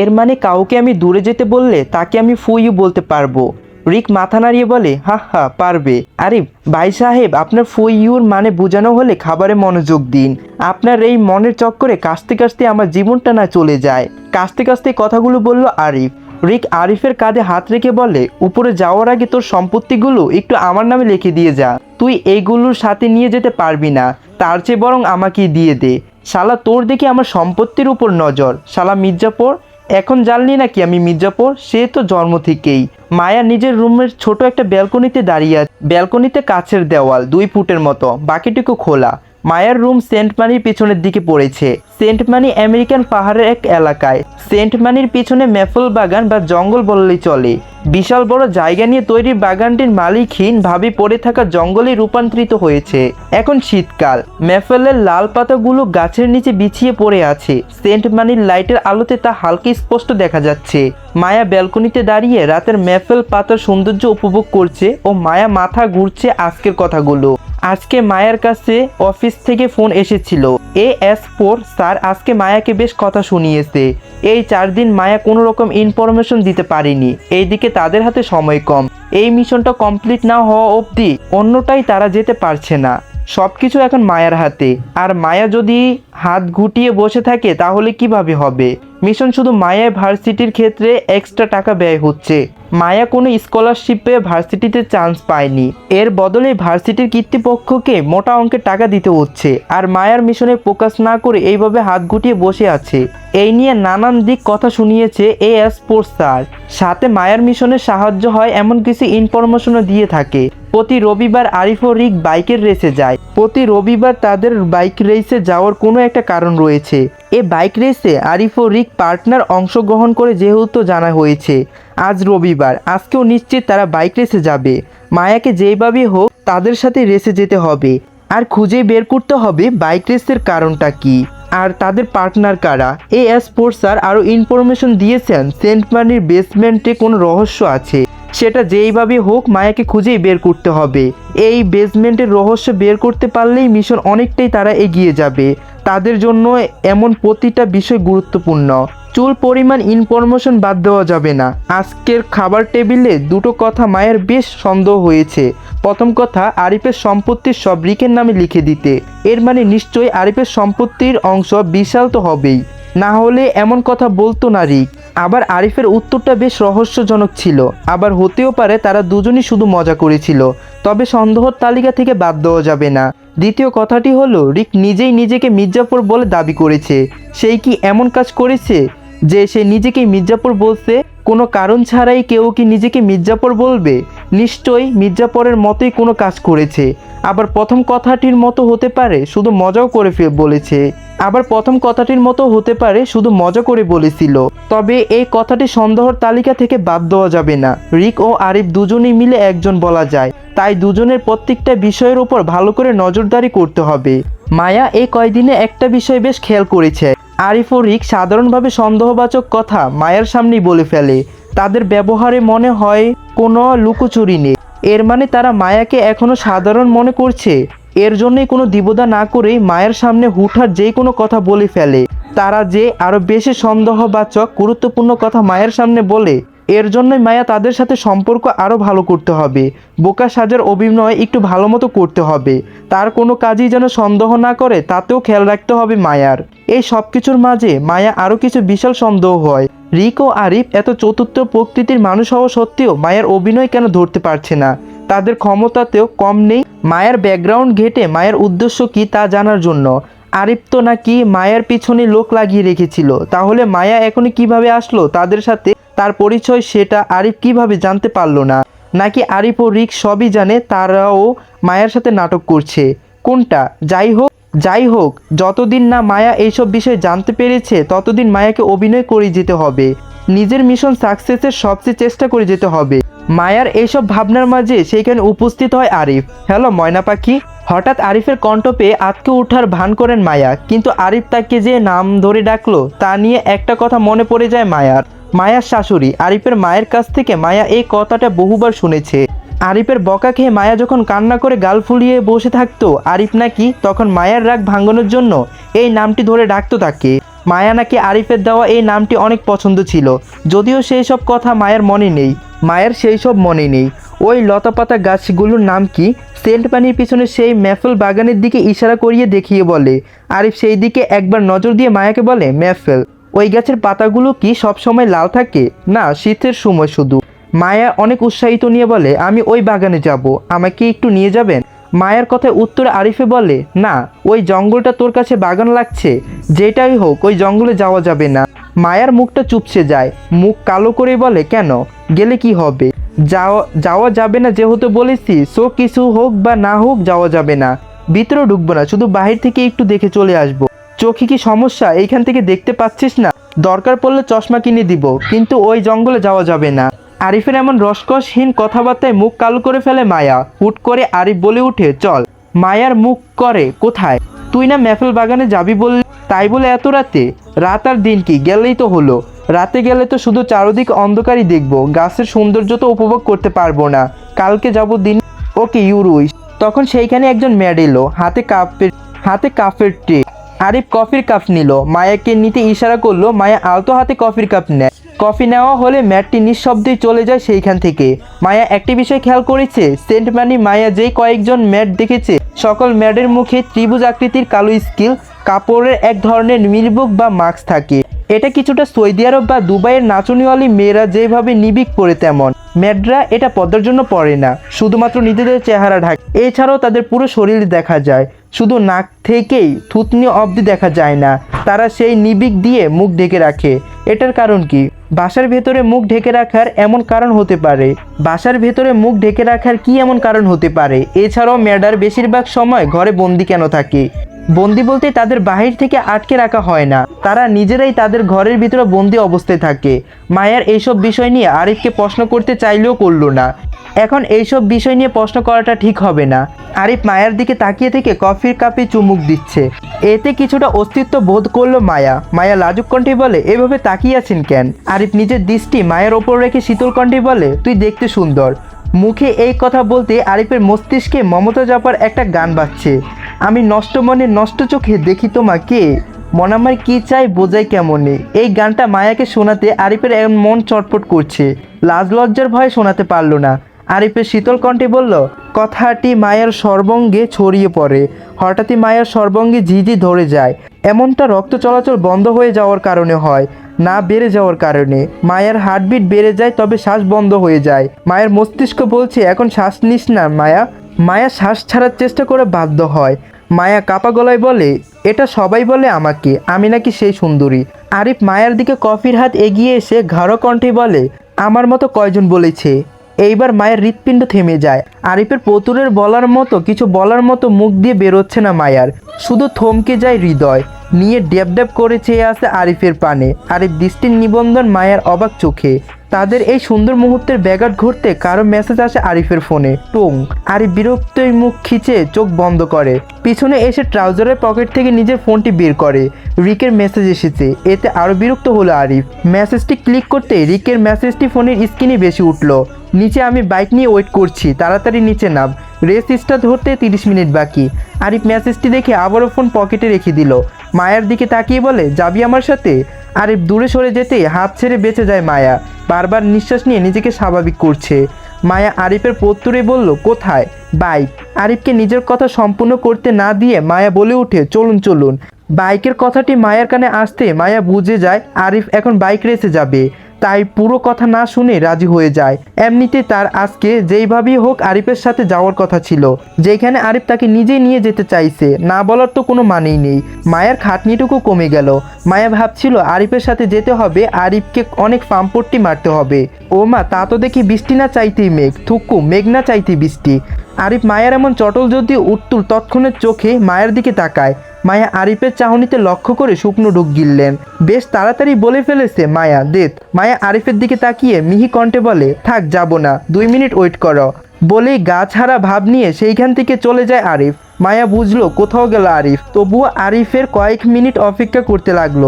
এর মানে কাউকে আমি দূরে যেতে বললে তাকে আমি ফু ইউ বলতে পারব। রিক মাথা নাড়িয়ে বলে, হা হা, পারবে। আরে, ভাই সাহেব, আপনার ফু ইউর মানে বোঝানো হলে খাবারে মনোযোগ দিন। আপনার এই মনের চক্করে কাশতে কাশতে আমার জীবনটা না চলে যায়। কাশতে কাশতে কথাগুলো বলল আরিফ। রিক আরিফের কাঁধে হাত রেখে বলে, উপরে যাওয়ার আগে তোর সম্পত্তিগুলো একটু আমার নামে লিখে দিয়ে যা। তুই এইগুলোর সাথে নিয়ে যেতে পারবি না। তার চেয়ে বরং আমাকেই দিয়ে দে। শালা, তোর দেখি আমার সম্পত্তির উপর নজর। শালা, মির্জাপুর এখন জানলি নাকি আমি মির্জাপুর? সে তো জন্ম থেকেই। মায়া নিজের রুমের ছোট একটা ব্যালকনিতে দাঁড়িয়ে আছে। ব্যালকনিতে কাছের দেওয়াল, দুই ফুটের মতো। বাকিটুকু খোলা। মায়ার রুম সেন্ট মানির পিছনের দিকে পড়েছে। সেন্ট মানি আমেরিকান পাহাড়ের এক এলাকায়। সেন্ট মানির পিছনে ম্যাফল বাগান বা জঙ্গল বললেই চলে। বিশাল বড় জায়গা নিয়ে তৈরি বাগানটির মালিকহীন ভাবে পড়ে থাকা জঙ্গলে রূপান্তরিত হয়েছে। এখন শীতকাল। ম্যাফেলের লাল পাতাগুলো গাছের নিচে বিছিয়ে পড়ে আছে। সেন্ট মানির লাইটের আলোতে তা হালকা স্পষ্ট দেখা যাচ্ছে। মায়া ব্যালকনিতে দাঁড়িয়ে রাতের ম্যাফেল পাতার সৌন্দর্য উপভোগ করছে ও মায়া মাথা ঘুরছে আজকের কথাগুলো। আজকে মায়ের কাছে অফিস থেকে ফোন এসেছিল। এ এস ফোর স্যার আজকে মায়াকে বেশ কথা শুনিয়েছে। এই চার দিন মায়া কোনো রকম ইনফরমেশন দিতে পারেনি। এইদিকে তাদের হাতে সময় কম। এই মিশনটা কমপ্লিট না হওয়া অবধি অন্যটাই তারা যেতে পারছে না। সব কিছু এখন মায়ার হাতে। আর মায়া যদি হাত গুটিয়ে বসে থাকে তাহলে কীভাবে হবে? মিশন শুধু মায়া ভার্সিটির ক্ষেত্রে এক্সট্রা টাকা ব্যয় হচ্ছে। মায়া কোনো স্কলারশিপে ভার্সিটিতে চান্স পায়নি। এর বদলে ভার্সিটির কর্তৃপক্ষকে মোটা অঙ্কের টাকা দিতে হচ্ছে আর মায়ার মিশনে ফোকাস না করে এইভাবে হাত গুটিয়ে বসে আছে। এই নিয়ে নানান দিক কথা শুনিয়েছে এ এস স্যার। সাথে মায়ার মিশনে সাহায্য হয় এমন কিছু ইনফরমেশনও দিয়ে থাকে। প্রতি রবিবার আরিফ ও রিক বাইকের রেসে যায়। প্রতি রবিবার তাদের বাইক রেসে যাওয়ার কোনো একটা কারণ রয়েছে। এ বাইক রেসে আরিফ ও রিক পার্টনার অংশগ্রহণ করে যেহেতু জানা হয়েছে, আজ রবিবার। আজকেও নিশ্চিত তারা বাইক রেসে যাবে। মায়াকে যেইভাবে হোক তাদের সাথে রেসে যেতে হবে। আর খুঁজে বের করতে হবে বাইক রেসের কারণটা কি। আর তাদের পার্টনার কারা? এ এস স্পোর্টস স্যার আরও ইনফরমেশন দিয়েছেন, সেন্ট মানির বেসমেন্টে কোনো রহস্য আছে। সেটা যেইভাবে হোক মায়াকে খুঁজেই বের করতে হবে। এই বেসমেন্টের রহস্য বের করতে পারলেই মিশন অনেকটাই তারা এগিয়ে যাবে। তাদের জন্য এমন প্রতিটা বিষয় গুরুত্বপূর্ণ। চুল পরিমাণ ইনফরমেশন বাদ দেওয়া যাবে না। আজকের খাবার টেবিলে দুটো কথা মায়ের বেশ সন্দেহ হয়েছে। প্রথম কথা, আরিফের সম্পত্তির সব রিকের নামে লিখে দিতে। এর মানে নিশ্চয়ই আরিফের সম্পত্তির অংশ বিশাল তো হবেই। না হলে এমন কথা বলতো না রিক। আবার আরিফের উত্তরটা বেশ রহস্যজনক ছিল। আবার হতেও পারে তারা দুজনই শুধু মজা করেছিল, তবে সন্দেহর তালিকা থেকে বাদ দেওয়া যাবে না। দ্বিতীয় কথাটি হলো, রিক নিজেই নিজেকে মির্জাপুর বলে দাবি করেছে। সেই কি এমন কাজ করেছে যে সে নিজেকে মির্জাপুর বলছে? কোনো কারণ ছাড়াই কেউ কি নিজেকে মির্জাপুর বলবে? নিশ্চয়ই মির্জাপুরের মতোই কোনো কাজ করেছে। আবার প্রথম কথাটির মতো হতে পারে, শুধু মজাও করে বলেছে। আবার প্রথম কথাটির মতো হতে পারে, শুধু মজা করে বলেছিল। তবে এই কথাটি সন্দেহর তালিকা থেকে বাদ দেওয়া যাবে না। রিক ও আরিফ দুজনেই মিলে একজন বলা যায়। তাই দুজনের প্রত্যেকটা বিষয়ের উপর ভালো করে নজরদারি করতে হবে। মায়া এই কয়দিনে একটা বিষয় বেশ খেয়াল করেছে। আরিফ ও রিক সাধারণভাবে সন্দেহবাচক কথা মায়ের সামনেই বলে ফেলে। তাদের ব্যবহারে মনে হয় কোনো লুকোচুরি নেই। এর মানে তারা মায়াকে এখনও সাধারণ মনে করছে। এর জন্যই কোনো দিবদা না করেই মায়ের সামনে হুঠার যে কোনো কথা বলে ফেলে। তারা যে আরও বেশি সন্দেহবাচক, গুরুত্বপূর্ণ কথা মায়ের সামনে বলে এর জন্যই মায়া তাদের সাথে সম্পর্ক আরও ভালো করতে হবে। বোকা সাজার অভিনয় একটু ভালো মতো করতে হবে। তার কোনো কাজই যেন সন্দেহ না করে, তাতেও খেয়াল রাখতে হবে মায়ার। এই সব কিছুর মাঝে মায়া আরও কিছু বিশাল সন্দেহ হয়। রিক ও আরিফ এত চতুর্থ প্রকৃতির মানুষ হওয়া সত্ত্বেও মায়ের অভিনয় কেন ধরতে পারছে না? তাদের ক্ষমতাতেও কম নেই। মায়ের ব্যাকগ্রাউন্ড ঘেটে মায়ের উদ্দেশ্য কি তা জানার জন্য। আরিফ তো নাকি মায়ের পিছনে লোক লাগিয়ে রেখেছিল। তাহলে মায়া এখনই কীভাবে আসলো তাদের সাথে তার পরিচয় সেটা আরিফ কীভাবে জানতে পারল না। নাকি আরিফ ও রিক সবই জানে, তারাও মায়ের সাথে নাটক করছে। কোনটা? যাই হোক যাই হোক, যতদিন না মায়া এইসব বিষয়ে জানতে পেরেছে, ততদিন মায়াকে অভিনয় করে যেতে হবে। নিজের মিশন সাকসেসের সবচেয়ে চেষ্টা করে যেতে হবে। মায়ার এইসব ভাবনার মাঝে সেইখানে উপস্থিত হয় আরিফ। হ্যালো, ময়না পাখি। হঠাৎ আরিফের কণ্ঠ পেয়ে আতকে ওঠার ভান করেন মায়া। কিন্তু আরিফ তাকে যে নাম ধরে ডাকলো, তা নিয়ে একটা কথা মনে পড়ে যায় মায়ার। মায়ার শাশুড়ি আরিফের মায়ের কাছ থেকে মায়া এই কথাটা বহুবার শুনেছে। আরিফের বকা খেয়ে মায়া যখন কান্না করে গাল ফুলিয়ে বসে থাকতো, আরিফ নাকি তখন মায়ার রাগ ভাঙানোর জন্য এই নামটি ধরে ডাকতো তাকে। মায়া নাকি আরিফের দেওয়া এই নামটি অনেক পছন্দ ছিল, যদিও সেই সব কথা মায়ের মনে নেই। মায়ের সেই সব মনে নেই। ওই লতাপাতা গাছগুলোর নাম কি? সেন্ট পানির পিছনে সেই ম্যাফেল বাগানের দিকে ইশারা করিয়ে দেখিয়ে বলে। আরিফ সেই দিকে একবার নজর দিয়ে মায়াকে বলে ম্যাফেল ওই গাছের পাতাগুলো কি সব সময় লাল থাকে? না, শীতের সময় শুধু। মায়া অনেক উৎসাহিত নিয়ে বলে, আমি ওই বাগানে যাব, আমাকে একটু নিয়ে যাবেন? মায়ের কথায় উত্তরে আরিফে বলে, না, ওই জঙ্গলটা তোর কাছে বাগান লাগছে। যেটাই হোক, ওই জঙ্গলে যাওয়া যাবে না। মায়ার মুখটা চুপসে যায়। মুখ কালো করে বলে, কেন? গেলে কি হবে? যাওয়া যাওয়া যাবে না যেহেতু বলেছি, সো কিছু হোক বা না হোক যাওয়া যাবে না। ভিতরে ঢুকবো না, শুধু বাহির থেকে একটু দেখে চলে আসব। চোখে কি সমস্যা? এইখান থেকে দেখতে পাচ্ছিস না। দরকার পড়লে চশমা কিনে দিব, কিন্তু ওই জঙ্গলে যাওয়া যাবে না। আরিফের এমন রসকসহীন কথাবার্তায় মুখ কালো করে ফেলে মায়া। হুট করে আরিফ বলে উঠে, চল। মায়ার মুখ করে, কোথায়? তুই না মেফেল বাগানে যাবি বললি? তাই বলে এত রাতে? রাত আর দিন কি, গেলেই তো হলো। রাতে গেলে তো শুধু চারদিক অন্ধকারই দেখব। গাছের সৌন্দর্য তো উপভোগ করতে পারব না। কালকে যাব দিন ওকে ইউরুইস তখন সেইখানে একজন ম্যাড এলো, হাতে কাপের, হাতে কাফের ট্রে আরিফ কফির কাপ নিল। মায়াকে নিতে ইশারা করল, মায়া আলতো হাতে কফির কাপ নেয়। কফি নেওয়া হলে ম্যাটটি নিঃশব্দেই চলে যায় সেইখান থেকে। মায়া একটি বিষয় খেয়াল করেছে, সেন্ট মানি মায়া যেই কয়েকজন ম্যাট দেখেছে, সকল ম্যাডের মুখে ত্রিভুজ আকৃতির কালো স্কিল, কাপড়ের এক ধরনের মিলবুক বা মাস্ক থাকে। এটা কিছুটা সৌদি আরব বা দুবাইয়ের নাচনিওয়ালি মেয়েরা যেভাবে নিবিক পরে তেমন। ম্যাডরা এটা পদ্মার জন্য পরে না, শুধুমাত্র নিজেদের চেহারা ঢাকে। এছাড়াও তাদের পুরো শরীর দেখা যায়। শুধু নাক থেকেই থুতনি অবধি দেখা যায় না, তারা সেই নিবিক দিয়ে মুখ ঢেকে রাখে। এটার কারণ কি? বাসার ভেতরে মুখ ঢেকে রাখার এমন কারণ হতে পারে। বাসার ভেতরে মুখ ঢেকে রাখার কি এমন কারণ হতে পারে? এছাড়াও ম্যাডার বেশিরভাগ সময় ঘরে বন্দি কেন থাকে? বন্দি বলতে তাদের বাহির থেকে আটকে রাখা হয় না। তারা নিজেরাই তাদের ঘরের ভিতরে বন্দি অবস্থায় থাকে। মায়ার এইসব বিষয় নিয়ে আরিফকে প্রশ্ন করতে চাইলেও করল না। এখন এইসব বিষয় নিয়ে প্রশ্ন করাটা ঠিক হবে না। আরিফ মায়ার দিকে তাকিয়ে থেকে কফির কাপে চুমুক দিচ্ছে। এতে কিছুটা অস্তিত্ব বোধ করল মায়া। মায়া লাজুক কণ্ঠে বলে, এভাবে তাকিয়ে আছেন কেন? আরিফ নিজের দৃষ্টি মায়ের ওপর রেখে শীতল কণ্ঠে বলে, তুই দেখতে সুন্দর। মুখে এই কথা বলতে আরিফের মস্তিষ্কে মমতা জাপার একটা গান বাজছে। আমি নষ্ট মনে নষ্ট চোখে দেখি তোমাকে। মন আমার কি চাই বোঝাই কেমনে? এই গানটা মায়াকে শোনাতে আরিফের মন চটপট করছে। লাজ লজ্জার ভয়ে শোনাতে পারল না। আরিফের শীতল কণ্ঠে বলল, কথাটি মায়ের সর্বঙ্গে ছড়িয়ে পড়ে। হঠাৎই মায়ের সর্বঙ্গে ঝিঝি ধরে যায়। এমনটা রক্ত চলাচল বন্ধ হয়ে যাওয়ার কারণে হয়, না বেড়ে যাওয়ার কারণে। মায়ের হার্টবিট বেড়ে যায়, তবে শ্বাস বন্ধ হয়ে যায়। মায়ের মস্তিষ্ক বলছে, এখন শ্বাস নিস না, মায়া। মায়া শ্বাস ছাড়ার চেষ্টা করে বাধ্য হয়। মায়া কাপা গলায় বলে, এটা সবাই বলে আমাকে, আমি নাকি সেই সুন্দরী। আরিফ মায়ের দিকে কফির হাত এগিয়ে এসে ঘাড়ো কণ্ঠে বলে, আমার মতো কয়জন বলেছে? এইবার মায়ের হৃৎপিণ্ড থেমে যায়। আরিফের পতুরের বলার মতো, কিছু বলার মতো মুখ দিয়ে বেরোচ্ছে না মায়ার। শুধু থমকে যায় হৃদয়। নিয়ে ড্যাব ড্যাব করে চেয়ে আসে আরিফের পানে। আরিফ দৃষ্টির নিবন্ধন মায়ার অবাক চোখে। তাদের এই সুন্দর মুহূর্তের ব্যাঘাট ঘুরতে কারও মেসেজ আসে আরিফের ফোনে টং! আরিফ বিরক্তই মুখ খিচে চোখ বন্ধ করে। পিছনে এসে ট্রাউজারের পকেট থেকে নিজের ফোনটি বের করে। রিকের মেসেজ এসেছে। এতে আরও বিরক্ত হলো আরিফ। মেসেজটি ক্লিক করতে রিকের মেসেজটি ফোনের স্ক্রিনে বেশি উঠল। নিচে আমি বাইক নিয়ে ওয়েট করছি। তাড়াতাড়ি নিচে নাম। রেস স্টার্ট ধরতে তিরিশ মিনিট বাকি। আরিফ মেসেজটি দেখে আবারও ফোন পকেটে রেখে দিল। মায়ের দিকে তাকিয়ে বলে, যাবি আমার সাথে? আরিফ দূরে সরে যেতে হাত ছেড়ে বেঁচে যায় মায়া। বারবার নিঃশ্বাস নিয়ে নিজেকে স্বাভাবিক করছে। মায়া আরিফের পত্তুরে বলল, কোথায়? বাইক। আরিফকে নিজের কথা সম্পূর্ণ করতে না দিয়ে মায়া বলে উঠে চলুন চলুন। বাইকের কথাটি মায়ার কানে আসতে মায়া বুঝে যায়, আরিফ এখন বাইক রেসে যাবে। তাই পুরো কথা না শুনে রাজি হয়ে যায়। এমনিতে তার আজকে যেইভাবেই হোক আরিফের সাথে যাওয়ার কথা ছিল। যেখানে আরিফ তাকে নিজেই নিয়ে যেতে চাইছে, না বলার তো কোনো মানেই নেই। মায়ের খাটনিটুকু কমে গেল। মায়া ভাবছিল আরিফের সাথে যেতে হবে, আরিফকে অনেক পাম্পট্টি মারতে হবে। ও মা, তা তো দেখি বৃষ্টি না চাইতেই মেঘ, থুকু, মেঘ না চাইতেই বৃষ্টি। আরিফ মায়ের এমন চটল যদি উত্তুল তৎক্ষণের চোখে মায়ের দিকে তাকায়, মায়া আরিফের চাহনিতে লক্ষ্য করে শুকনো ঢুক গিললেন। বেশ তাড়াতাড়ি বলে ফেলেছে মায়া দেত মায়া আরিফের দিকে তাকিয়ে মিহি কণ্ঠে বলে, থাক, যাব না। দুই মিনিট ওয়েট করো। বলেই গা ছাড়া ভাব নিয়ে সেইখান থেকে চলে যায় আরিফ। মায়া বুঝলো, কোথাও গেল আরিফ। তবুও আরিফের কয়েক মিনিট অপেক্ষা করতে লাগল।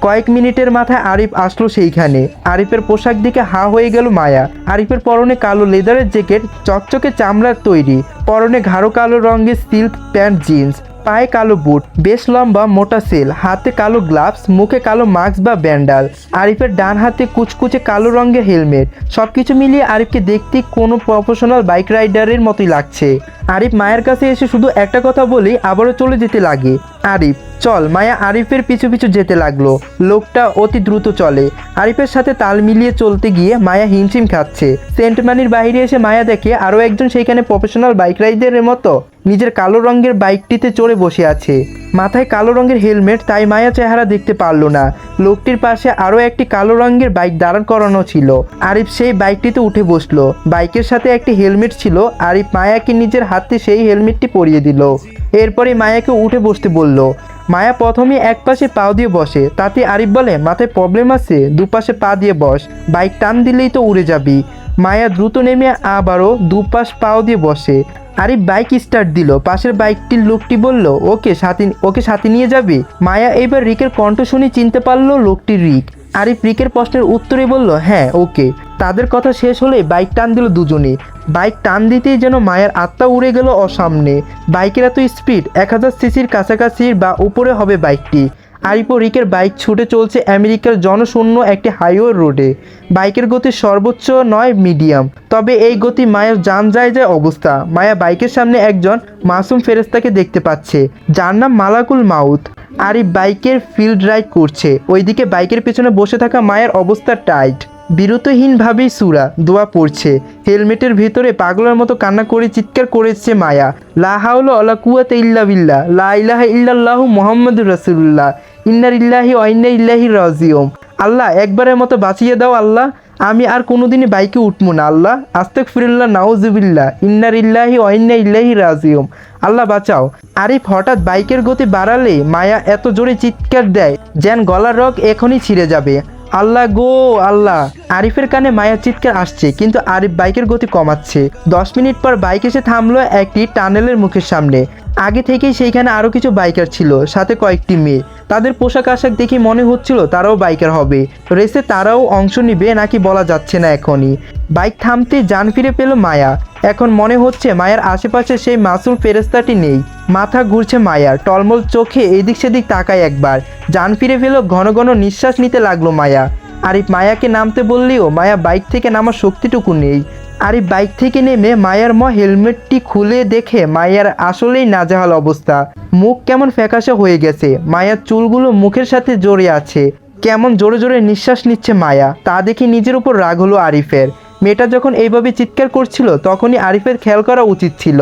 কয়েক মিনিটের মাথায় আরিফ আসলো সেইখানে। আরিফের পোশাক দিকে হা হয়ে গেল মায়া। আরিফের পরনে কালো লেদারের জ্যাকেট, চকচকে চামড়ার তৈরি। পরনে ঘাড়ো কালো রঙের সিল্ক প্যান্ট, জিন্স। পায়ে কালো বুট, বেশ লম্বা মোটা সেল, হাতে কালো গ্লাভস, মুখে কালো মাস্ক বা ব্যান্ডাল, আরিফের ডান হাতে কুচকুচে কালো রঙের হেলমেট। সবকিছু মিলিয়ে আরিফকে দেখতে কোনো প্রফেশনাল বাইক রাইডারের মতোই লাগছে। আরিফ মায়ের কাছে এসে শুধু একটা কথা বলেই আবারও চলে যেতে লাগে। আরিফ চল, মায়া আরিফের পিছু পিছু যেতে লাগল। লোকটা অতি দ্রুত চলে। আরিফের সাথে তাল মিলিয়ে চলতে গিয়ে মায়া হিমশিম খাচ্ছে। সেন্টমানির বাইরে এসে মায়া দেখে আরও একজন সেইখানে প্রফেশনাল বাইক রাইডারের মতো নিজের কালো রঙের বাইকটিতে চড়ে বসে আছে। মাথায় কালো রঙের হেলমেট, তাই মায়া চেহারা দেখতে পারল না। লোকটির পাশে আরও একটি কালো রঙের বাইক দাঁড়ান করানো ছিল। আরিফ সেই বাইকটিতে উঠে বসল। বাইকের সাথে একটি হেলমেট ছিল। আরিফ মায়াকে নিজের হাতে সেই হেলমেটটি পরিয়ে দিল। এরপরে মায়াকে উঠে বসতে বলল মায়া প্রথমে এক পাশে পা দিয়ে বসে, তাতে আরিফ বলে, মাথায় প্রবলেম আছে, দুপাশে পা দিয়ে বস, বাইক টান দিলেই তো উড়ে যাবি। মায়া দ্রুত নেমে আবারও দুপাশ পাও দিয়ে বসে। আরিফ বাইক স্টার্ট দিল, পাশের বাইকটির লোকটি বলল, ওকে সাথে ওকে সাথে নিয়ে যাবে? মায়া এবার রিকের কণ্ঠ শুনে চিনতে পারল লোকটি রিক। আরিফ রিকের প্রশ্নের উত্তরে বলল হ্যাঁ ওকে। তাদের কথা শেষ হলে বাইক টান দিল দুজনে। বাইক টান দিতেই যেন মায়ের আত্মা উড়ে গেল অসামনে। বাইকের এত স্পিড, এক হাজার সিসির কাছাকাছি বা উপরে হবে বাইকটি। আরিফ ও রিকের বাইক ছুটে চলছে আমেরিকার জনশূন্য একটি হাইওয়ে রোডে। বাইকের গতি সর্বোচ্চ নয়, মিডিয়াম। তবে এই গতি মায়ের যান যায় যায় অবস্থা, মায়া বাইকের সামনে একজন মাসুম ফেরেস্তাকে দেখতে পাচ্ছে, যার নাম মালাকুল মাউথ আরিফ বাইকের ফিল্ড রাইড করছে, ওইদিকে বাইকের পেছনে বসে থাকা মায়ের অবস্থা টাইট বিরতহীনভাবেই সুরা দোয়া পড়ছে, হেলমেটের ভেতরে পাগলের মতো কান্না করে চিৎকার করেছে মায়া। লা হাউলা অলা কুয়াতে ইল্লা বিল্লাহ, লা ইলাহা ইল্লাল্লাহু মুহাম্মাদুর রাসূলুল্লাহ। ইন্নার ইল্লাহি অইন্না ইল্লাহি রাজিউম আল্লাহ, একবারের মতো বাঁচিয়ে দাও আল্লাহ। আমি আর কোনোদিনই বাইকে উঠবো না, আল্লাহ। আস্তেক ফিরুল্লাহ নাউজুবিল্লাহ। ইন্নার ইল্লাহি অইন্না ইল্লাহি রাজিউম আল্লাহ, বাঁচাও। আরিফ, হঠাৎ বাইকের গতি বাড়ালে মায়া এত জোরে চিৎকার দেয় যেন গলার রগ এখনই ছিঁড়ে যাবে। আল্লাহ গো, আল্লাহ। আরিফের কানে মায়ার চিৎকার আসছে, কিন্তু আরিফ বাইকের গতি কমাচ্ছে। দশ মিনিট পর বাইক এসে থামলো একটি টানেলের মুখের সামনে। আগে থেকেই সেইখানে আরও কিছু বাইকার ছিল, সাথে কয়েকটি মেয়ে। তাদের পোশাক আশাক দেখে মনে হচ্ছিল তারাও বাইকার হবে। রেসে তারাও অংশ নিবে নাকি বলা যাচ্ছে না এখনই। বাইক থামতে যান ফিরে পেল মায়া। এখন মনে হচ্ছে মায়ার আশেপাশে সেই মাসুম ফেরেস্তাটি নেই। মাথা ঘুরছে মায়ার, টলমল চোখে এদিক সেদিক তাকায় একবার। যান ফিরে ফেল ঘন ঘন নিঃশ্বাস নিতে লাগল মায়া। আরিফ মায়াকে নামতে বললেও মায়া বাইক থেকে নামার শক্তিটুকু নেই। আরিফ বাইক থেকে নেমে মায়ার ম হেলমেটটি খুলে দেখে মায়ার আসলেই নাজেহাল অবস্থা। মুখ কেমন ফ্যাকাশে হয়ে গেছে, মায়ার চুলগুলো মুখের সাথে জড়ে আছে। কেমন জোরে জোরে নিঃশ্বাস নিচ্ছে মায়া, তা দেখে নিজের উপর রাগ হলো আরিফের। মেয়েটা যখন এইভাবে চিৎকার করছিল, তখনই আরিফের খেয়াল করা উচিত ছিল।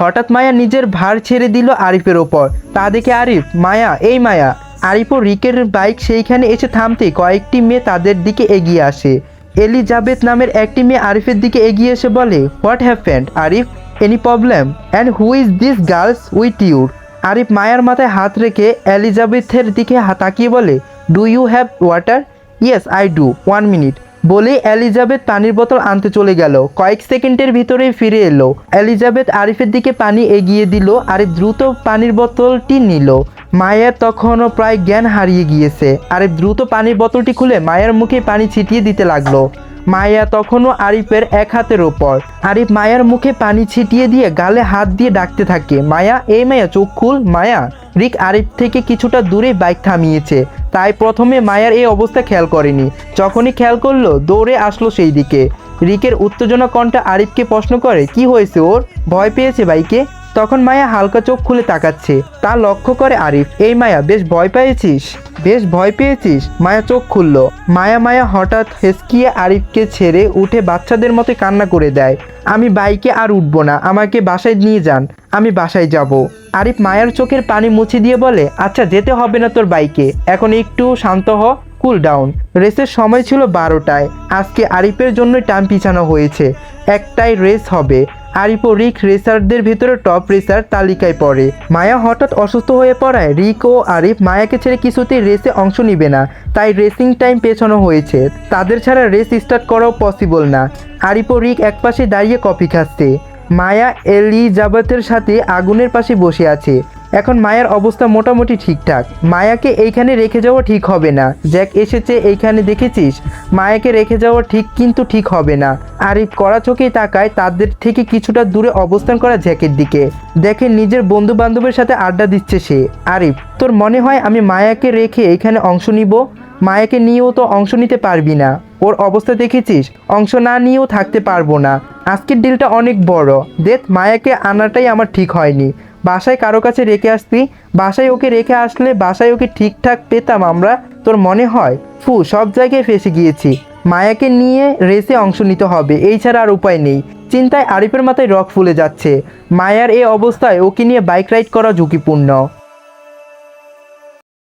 হঠাৎ মায়া নিজের ভার ছেড়ে দিল আরিফের ওপর তা দেখে আরিফ, মায়া, এই মায়া। আরিফ ও রিকের বাইক সেইখানে এসে থামতে কয়েকটি মেয়ে তাদের দিকে এগিয়ে আসে। এলিজাবেথ নামের একটি মেয়ে আরিফের দিকে এগিয়ে এসে বলে what happened Arif? Any problem and who is this girls with your Arif মায়ের মাথায় হাত রেখে এলিজাবেথের দিকে তাকিয়ে বলে do you have water yes I do one minute বলেই এলিজাবেথ পানির বোতল আনতে চলে গেল। কয়েক সেকেন্ডের ভিতরেই ফিরে এলো। এলিজাবেথ আরিফের দিকে পানি এগিয়ে দিল আরিফ দ্রুত পানির বোতলটি নিল। মায়ের তখনও প্রায় জ্ঞান হারিয়ে গিয়েছে। আরিফ দ্রুত পানির বোতলটি খুলে মায়ের মুখে পানি ছিটিয়ে দিতে লাগল। মায়া তখনও আরিফের এক হাতের ওপর আরিফ মায়ার মুখে পানি ছিটিয়ে দিয়ে গালে হাত দিয়ে ডাকতে থাকে। মায়া, এই মায়া, চোখ খুল, মায়া। রিক আরিফ থেকে কিছুটা দূরে বাইক থামিয়েছে। তাই প্রথমে মায়ার এই অবস্থা খেয়াল করেনি। যখনই খেয়াল করল, দৌড়ে আসলো সেই দিকে রিকের উত্তেজনা কণ্ঠা আরিফকে প্রশ্ন করে, কি হয়েছে ওর? ভয় পেয়েছে বাইকে? তখন মায়া হালকা চোখ খুলে তাকাচ্ছে। তা লক্ষ্য করে আরিফ, এই মায়া, বেশ ভয় পেয়েছিস? বেশ ভয় পেয়েছিস? মায়া চোখ খুলল। মায়া মায়া হঠাৎ হেসকিয়ে আরিফকে ছেড়ে উঠে বাচ্চাদের মতো কান্না করে দেয়। আমি বাইকে আর উঠবো না, আমাকে বাসায় নিয়ে যান, আমি বাসায় যাব। আরিফ মায়ার চোখের পানি মুছে দিয়ে বলে আচ্ছা যেতে হবে না তোর বাইকে, এখন একটু শান্ত হ কুল ডাউন রেসের সময় ছিল বারোটায়। আজকে আরিফের জন্যই টাইম পিছানো হয়েছে। একটাই রেস হবে। আরিফ ও রিক রেসারদের ভিতরে টপ রেসার তালিকায় পড়ে। মায়া হঠাৎ অসুস্থ হয়ে পড়ায় রিক ও আরিফ মায়াকে ছেড়ে কিছুতেই রেসে অংশ নিবে না, তাই রেসিং টাইম পেছানো হয়েছে। তাদের ছাড়া রেস স্টার্ট করাও পসিবল না। আরিফ ও রিক একপাশে দাঁড়িয়ে কফি খাচ্ছে। মায়া এলিজাবেথের সাথে আগুনের পাশে বসে আছে। এখন মায়ার অবস্থা মোটামুটি ঠিকঠাক। মায়াকে এইখানে রেখে যাওয়া ঠিক হবে না। জ্যাক এসেছে এইখানে দেখেছিস? মায়াকে রেখে যাওয়া ঠিক কিন্তু ঠিক হবে না। আরিফ কড়া চোখেই তাকায়, তাদের থেকে কিছুটা দূরে অবস্থান করা জ্যাকের দিকে। দেখে নিজের বন্ধু বান্ধবের সাথে আড্ডা দিচ্ছে সে। আরিফ, তোর মনে হয় আমি মায়াকে রেখে এখানে অংশ নিব? মায়াকে নিয়েও তো অংশ নিতে পারবি না। ওর অবস্থা দেখেছিস? অংশ না নিয়েও থাকতে পারব না। আজকের ডিলটা অনেক বড়। দেখ, মায়াকে আনাটাই আমার ঠিক হয়নি। বাসায় কারও কাছে রেখে আসতি, বাসায় ওকে রেখে আসলে বাসায় ওকে ঠিকঠাক পেতাম আমরা, তোর মনে হয়? ফু, সব জায়গায় ফেসে গিয়েছি। মায়াকে নিয়ে রেসে অংশ নিতে হবে, এই ছাড়া আর উপায় নেই। চিন্তায় আরিফের মাথায় রক ফুলে যাচ্ছে। মায়ার এই অবস্থায় ওকে নিয়ে বাইক রাইড করা ঝুঁকিপূর্ণ।